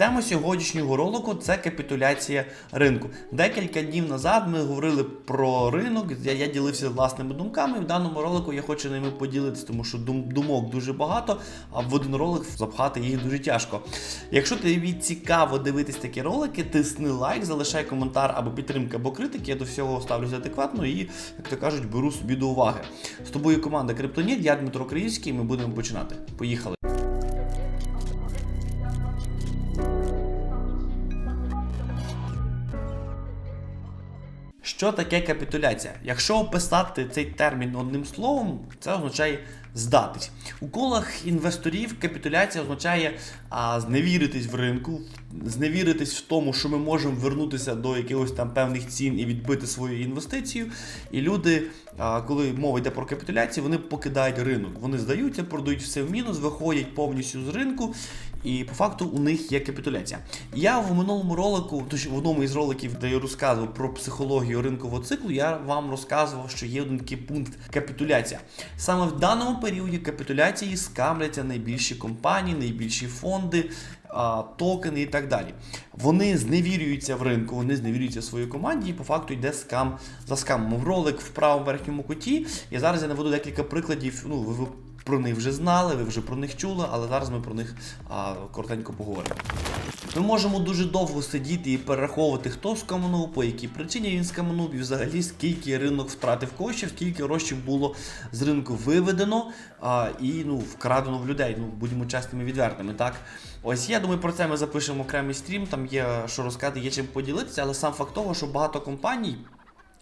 Тема сьогоднішнього ролику це капітуляція ринку. Декілька днів назад ми говорили про ринок. Я, я ділився власними думками. В даному ролику я хочу ними поділитися, тому що дум, думок дуже багато, а в один ролик запхати їх дуже тяжко. Якщо тобі цікаво дивитись такі ролики, тисни лайк, залишай коментар або підтримка, або критики. Я до всього ставлюся адекватно і, як то кажуть, беру собі до уваги. З тобою команда Криптоніт, я Дмитро Криївський, і ми будемо починати. Поїхали. Що таке капітуляція? Якщо описати цей термін одним словом, це означає здатись. У колах інвесторів капітуляція означає а, зневіритись в ринку, зневіритись в тому, що ми можемо вернутися до якихось там певних цін і відбити свою інвестицію. І люди, а, коли мова йде про капітуляцію, вони покидають ринок. Вони здаються, продають все в мінус, виходять повністю з ринку. І по факту у них є капітуляція. Я в минулому ролику, тож в одному із роликів, де я розказував про психологію ринкового циклу, я вам розказував, що є один такий пункт капітуляція. Саме в даному періоді капітуляції скамляться найбільші компанії, найбільші фонди, токени і так далі. Вони зневірюються в ринку, вони зневірюються в своїй команді, і по факту йде скам за скамом. Ролик в правому верхньому куті. І зараз я наведу декілька прикладів. Ну, ви про них вже знали, ви вже про них чули, але зараз ми про них а, коротенько поговоримо. Ми можемо дуже довго сидіти і перераховувати, хто скаманув, по якій причині він скаманув, і взагалі скільки ринок втратив коштів, скільки грошей було з ринку виведено а, і ну, вкрадено в людей. Ну, будемо чесними відвертими. так? Ось я думаю, про це ми запишемо окремий стрім, там є що розказати, є чим поділитися, але сам факт того, що багато компаній.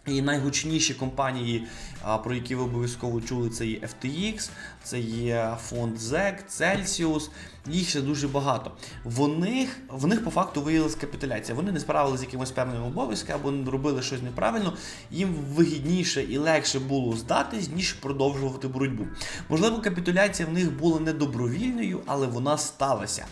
І найгучніші компанії, про які ви обов'язково чули, це є FTX, це є фонд ZEC, Celsius, їх ще дуже багато. В них, в них по факту виявилася капітуляція. Вони не справилися з якимось певними обов'язками або робили щось неправильно. Їм вигідніше і легше було здатись, ніж продовжувати боротьбу. Можливо, капітуляція в них була не добровільною, але вона сталася.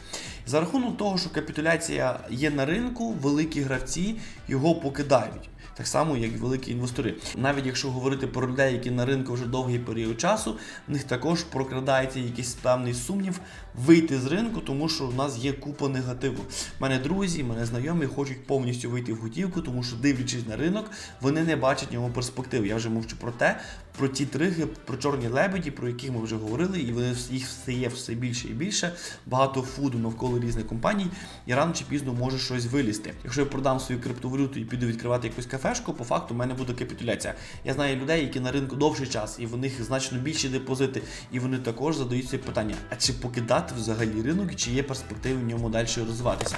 За рахунок того, що капітуляція є на ринку, великі гравці його покидають так само, як і великі інвестори. Навіть якщо говорити про людей, які на ринку вже довгий період часу, в них також прокрадається якийсь певний сумнів вийти з ринку, тому що в нас є купа негативу. У мене друзі, мене знайомі хочуть повністю вийти в готівку, тому що, дивлячись на ринок, вони не бачать його перспективи. Я вже мовчу про те, про ті триги, про чорні лебеді, про яких ми вже говорили, і вони їх стає все більше і більше. Багато фуду навколо різних компаній, і рано чи пізно може щось вилізти. Якщо я продам свою криптовалюту і піду відкривати якусь кафешку, по факту в мене буде капітуляція. Я знаю людей, які на ринку довший час, і в них значно більші депозити, і вони також задаються питання: а чи покидати взагалі ринок, чи є перспективи в ньому далі розвиватися?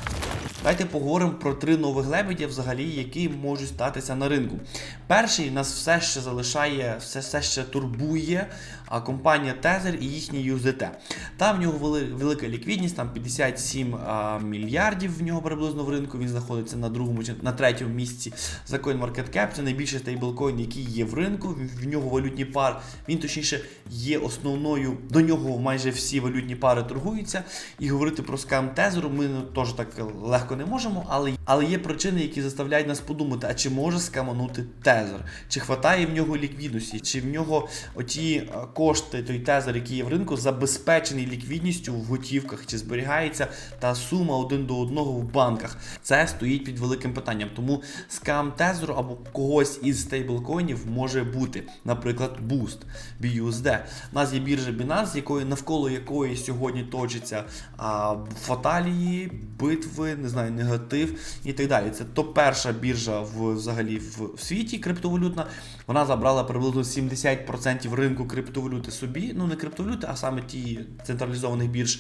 Давайте поговоримо про три нових лебедя, взагалі, які можуть статися на ринку. Перший нас все ще залишає, все, все ще турбує а компанія Tether і їхній USDT. Там в нього велика ліквідність, там 57 а, мільярдів в нього приблизно в ринку. Він знаходиться на другому чи на третьому місці за CoinMarketCap. Це найбільший стейблкоін, який є в ринку. В нього валютні пари. Він точніше є основною. До нього майже всі валютні пари торгуються. І говорити про скам Тезеру ми теж так легко не можемо, але але є причини, які заставляють нас подумати, а чи може скаманути Тезер? Чи хватає в нього ліквідності, чи в нього оті кошти, той тезер, який є в ринку, забезпечений ліквідністю в готівках, чи зберігається та сума один до одного в банках. Це стоїть під великим питанням. Тому скам тезеру або когось із стейблкоїнів може бути, наприклад, Boost, BUSD. У нас є біржа Binance, якої навколо якої сьогодні точаться а, фаталії, битви, не знаю, негатив і так далі. Це то перша біржа в взагалі в світі криптовалютна. Вона забрала приблизно 70% ринку криптовалюти собі, ну не криптовалюти, а саме ті централізованих бірж.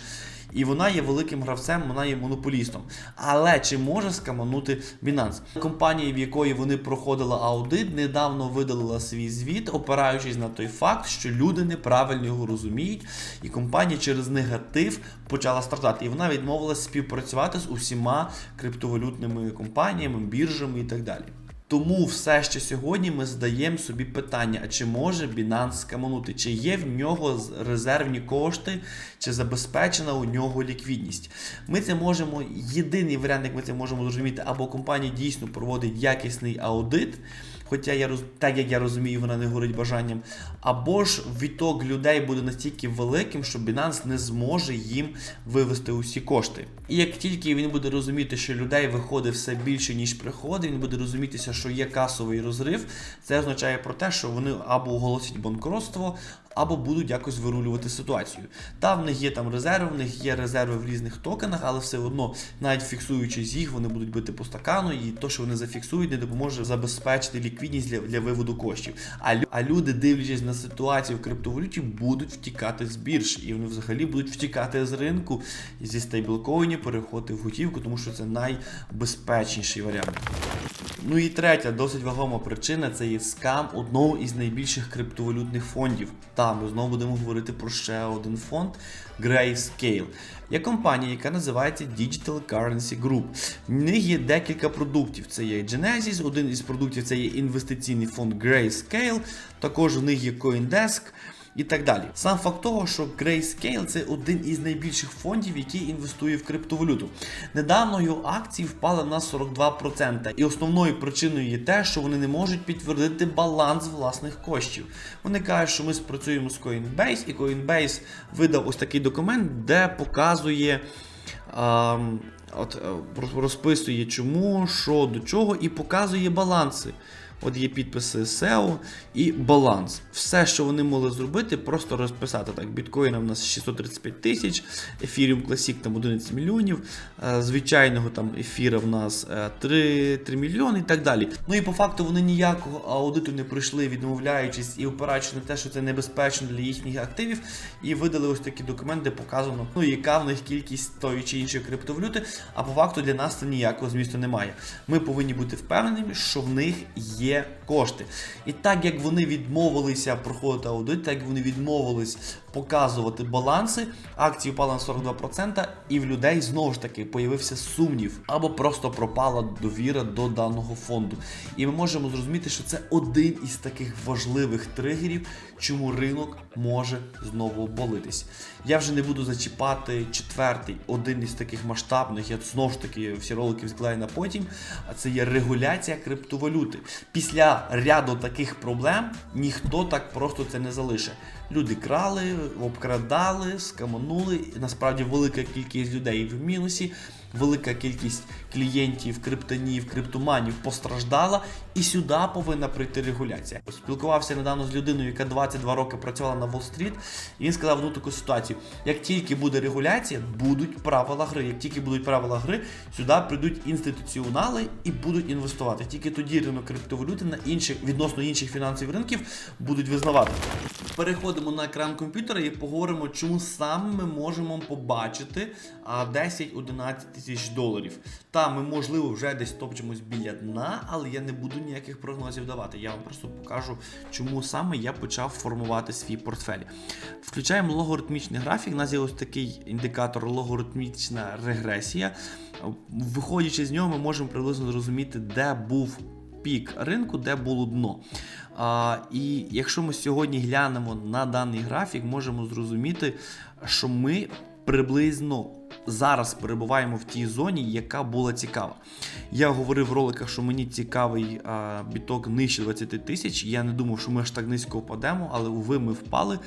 І вона є великим гравцем, вона є монополістом. Але чи може скаманути Binance? Компанія, в якої вони проходили аудит, недавно видалила свій звіт, опираючись на той факт, що люди неправильно його розуміють, і компанія через негатив почала страждати. І вона відмовилася співпрацювати з усіма криптовалютними компаніями, біржами і так далі. Тому все ще сьогодні ми задаємо собі питання: а чи може Binance скаманути, чи є в нього резервні кошти, чи забезпечена у нього ліквідність. Ми це можемо, єдиний варіант, як ми це можемо зрозуміти, або компанія дійсно проводить якісний аудит. Хоча я так як я розумію, вона не горить бажанням, або ж відток людей буде настільки великим, що Binance не зможе їм вивести усі кошти. І як тільки він буде розуміти, що людей виходить все більше, ніж приходить, він буде розумітися, що є касовий розрив, це означає про те, що вони або оголосять банкротство, або будуть якось вирулювати ситуацію. Та в них є там резерви, в них є резерви в різних токенах, але все одно, навіть фіксуючись їх, вони будуть бити по стакану, і то, що вони зафіксують, не допоможе забезпечити ліквідність для, для виводу коштів. А, а люди, дивлячись на ситуацію в криптовалюті, будуть втікати з бірж, і вони взагалі будуть втікати з ринку зі стейблкоїнів переходити в готівку, тому що це найбезпечніший варіант. Ну і третя, досить вагома причина це є скам одного із найбільших криптовалютних фондів. Та ми знову будемо говорити про ще один фонд Grayscale. Є компанія, яка називається Digital Currency Group. В них є декілька продуктів. Це є Genesis, один із продуктів це є інвестиційний фонд Grayscale, також в них є CoinDesk і так далі. Сам факт того, що Grayscale це один із найбільших фондів, який інвестує в криптовалюту. Недавно його акції впали на 42%. І основною причиною є те, що вони не можуть підтвердити баланс власних коштів. Вони кажуть, що ми спрацюємо з Coinbase, і Coinbase видав ось такий документ, де показує. ам, От е, розписує чому, що до чого, і показує баланси. От є підписи SEO і баланс. Все, що вони могли зробити, просто розписати так. Біткоїна в нас 635 тисяч, Ethereum Classic там 11 мільйонів, е, звичайного там ефіра в нас е, 3, 3 мільйони і так далі. Ну і по факту вони ніякого аудиту не пройшли, відмовляючись і опираючись на те, що це небезпечно для їхніх активів, і видали ось такі документи, де показано, ну яка в них кількість тої чи іншої криптовалюти, а по факту для нас це ніякого змісту немає. Ми повинні бути впевненими, що в них є кошти. І так як вони відмовилися проходити аудит, так як вони відмовились показувати баланси, акції впали на 42%, і в людей знову ж таки появився сумнів або просто пропала довіра до даного фонду. І ми можемо зрозуміти, що це один із таких важливих тригерів, чому ринок може знову обвалитись. Я вже не буду зачіпати четвертий, один із таких масштабних. Я знову ж таки всі ролики відкладаю на потім. А це є регуляція криптовалюти. Після ряду таких проблем ніхто так просто це не залишить. Люди крали, обкрадали, скаманули. Насправді велика кількість людей в мінусі, велика кількість клієнтів, криптонів, криптоманів постраждала, і сюди повинна прийти регуляція. Спілкувався недавно з людиною, яка 22 роки працювала на Уолл-стріт, і він сказав ну таку ситуацію: як тільки буде регуляція, будуть правила гри. Як тільки будуть правила гри, сюди прийдуть інституціонали і будуть інвестувати. Тільки тоді ринок криптовалюти на інших відносно інших фінансових ринків будуть визнавати. Переходимо на екран комп'ютера і поговоримо, чому саме ми можемо побачити 10-11 тисяч доларів. Та ми, можливо, вже десь топчемось біля дна, але я не буду ніяких прогнозів давати. Я вам просто покажу, чому саме я почав формувати свій портфель. Включаємо логарифмічний графік. У нас є ось такий індикатор логарифмічна регресія. Виходячи з нього, ми можемо приблизно зрозуміти, де був пік ринку, де було дно. А, і якщо ми сьогодні глянемо на даний графік, можемо зрозуміти, що ми приблизно зараз перебуваємо в тій зоні, яка була цікава. Я говорив в роликах, що мені цікавий а, біток нижче 20 тисяч. Я не думав, що ми аж так низько впадемо, але уви ми впали.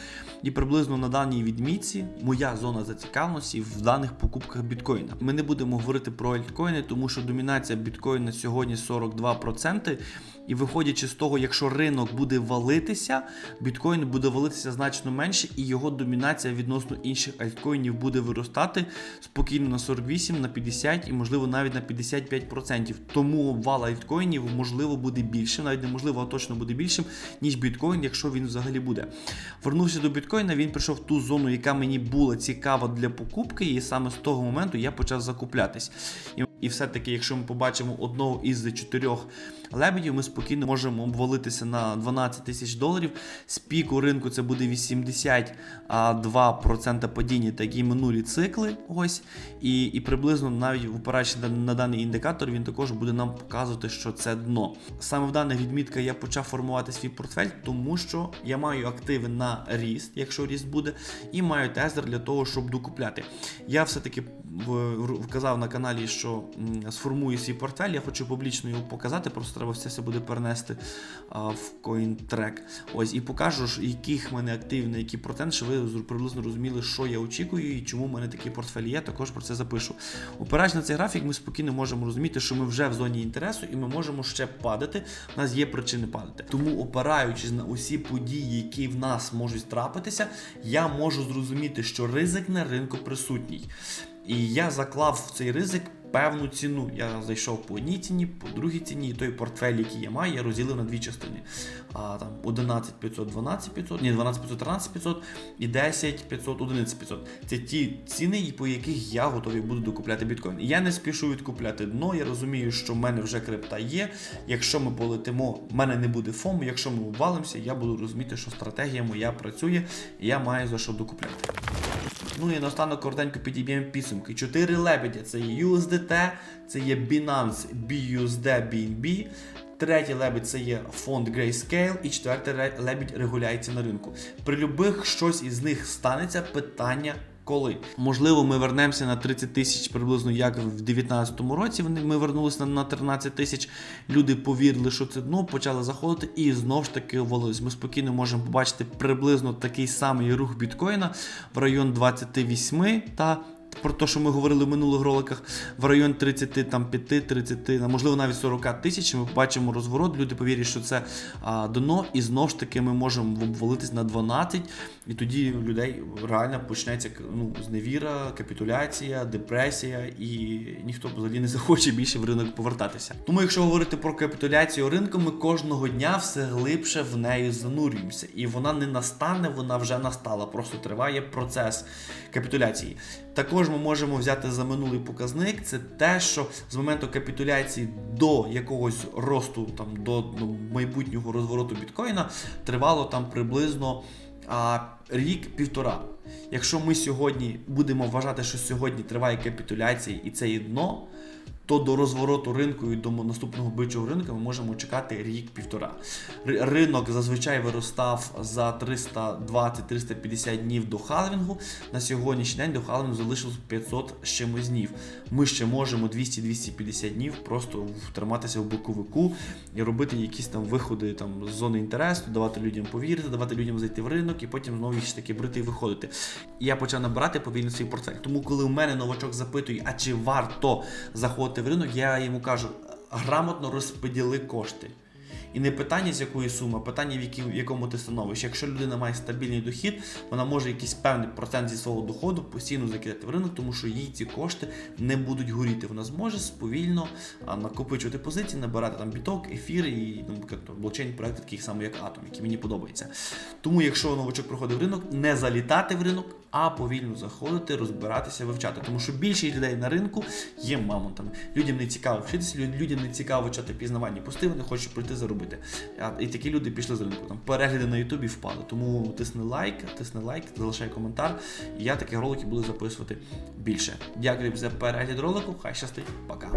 І приблизно на даній відмітці моя зона зацікавленості в даних покупках біткоїна. Ми не будемо говорити про альткоїни, тому що домінація біткоїна сьогодні 42%. І виходячи з того, якщо ринок буде валитися, біткоін буде валитися значно менше, і його домінація відносно інших альткоїнів буде виростати спокійно на 48, на 50 і, можливо, навіть на 55%. Тому обвал альткоїнів можливо буде більшим, навіть неможливо, а точно буде більшим, ніж біткоін, якщо він взагалі буде. Вернувся до біткоїна, він прийшов в ту зону, яка мені була цікава для покупки, і саме з того моменту я почав закуплятись. І все-таки, якщо ми побачимо одного із чотирьох лебедів, ми спокійно можемо обвалитися на 12 тисяч доларів. З піку ринку це буде 82% падіння, так і минулі цикли. Ось. І, і приблизно навіть опираючи на, на даний індикатор, він також буде нам показувати, що це дно. Саме в даних відмітках я почав формувати свій портфель, тому що я маю активи на ріст, якщо ріст буде, і маю тезер для того, щоб докупляти. Я все-таки в- вказав на каналі, що сформую свій портфель. Я хочу публічно його показати, просто треба все це буде перенести в CoinTrack. Ось і покажу, яких в мене активів, на який процент, щоб ви приблизно розуміли, що я очікую і чому в мене такий портфель є. Також про це запишу. Опираючись на цей графік, ми спокійно можемо розуміти, що ми вже в зоні інтересу і ми можемо ще падати. У нас є причини падати. Тому, опираючись на усі події, які в нас можуть трапитися, я можу зрозуміти, що ризик на ринку присутній. І я заклав в цей ризик певну ціну. Я зайшов по одній ціні, по другій ціні, і той портфель, який я маю, я розділив на дві частини. А, там 11 500, 12 500, ні, 12 500, 13 500 і 10 500, 11 500. Це ті ціни, по яких я готовий буду докупляти біткоін. Я не спішу відкупляти дно. Я розумію, що в мене вже крипта є. Якщо ми полетимо, в мене не буде фому. Якщо ми обвалимося, я буду розуміти, що стратегія моя працює, і я маю за що докупляти. Ну і наостанок коротенько підіб'ємо підсумки. Чотири лебедя це є USDT, це є Binance BUSD BNB. Третій лебедь це є фонд Grayscale, і четвертий лебідь регуляється на ринку. При любих щось із них станеться питання. Коли можливо ми вернемося на 30 тисяч приблизно як в 2019 році. Вони ми вернулися на, на 13 тисяч. Люди повірили, що це дно, почали заходити і знову ж таки увалились. Ми спокійно можемо побачити приблизно такий самий рух біткоїна в район 28 та про те, що ми говорили в минулих роликах, в район 30, там 5, 30, можливо навіть 40 тисяч. Ми побачимо розворот. Люди повірять, що це а, дно, і знову ж таки ми можемо обвалитись на 12, і тоді у людей реально почнеться ну, зневіра, капітуляція, депресія, і ніхто взагалі не захоче більше в ринок повертатися. Тому, якщо говорити про капітуляцію ринку, ми кожного дня все глибше в неї занурюємося, і вона не настане, вона вже настала. Просто триває процес капітуляції. Також ми можемо взяти за минулий показник. Це те, що з моменту капітуляції до якогось росту, там до ну, майбутнього розвороту біткоїна тривало там приблизно а, рік-півтора. Якщо ми сьогодні будемо вважати, що сьогодні триває капітуляція і це є дно, то до розвороту ринку і до наступного бичого ринку ми можемо чекати рік-півтора. Ринок зазвичай виростав за 320-350 днів до халвінгу. На сьогоднішній день до халвінгу залишилось 500 з чимось днів. Ми ще можемо 200-250 днів просто втриматися в боковику і робити якісь там виходи там, з зони інтересу, давати людям повірити, давати людям зайти в ринок і потім знову їх таки брити і виходити. І я почав набирати повільно свій портфель. Тому, коли у мене новачок запитує, а чи варто заходити в ринок, я йому кажу: грамотно розподіли кошти. І не питання з якої суми, а питання, в, якому ти становиш. Якщо людина має стабільний дохід, вона може якийсь певний процент зі свого доходу постійно закидати в ринок, тому що їй ці кошти не будуть горіти. Вона зможе сповільно накопичувати позиції, набирати там біток, ефір і ну, блокчейн проекти, такі самі як Атом, які мені подобаються. Тому, якщо новачок приходить в ринок, не залітати в ринок, а повільно заходити, розбиратися, вивчати. Тому що більшість людей на ринку є мамонтами. Людям не цікаво вчитися, людям не цікаво чати пізнавальні пости, вони хочуть прийти заробити. І такі люди пішли з ринку. Там перегляди на Ютубі впали. Тому тисни лайк, тисни лайк, залишай коментар. І я такі ролики буду записувати більше. Дякую за перегляд ролику. Хай щастить, пока.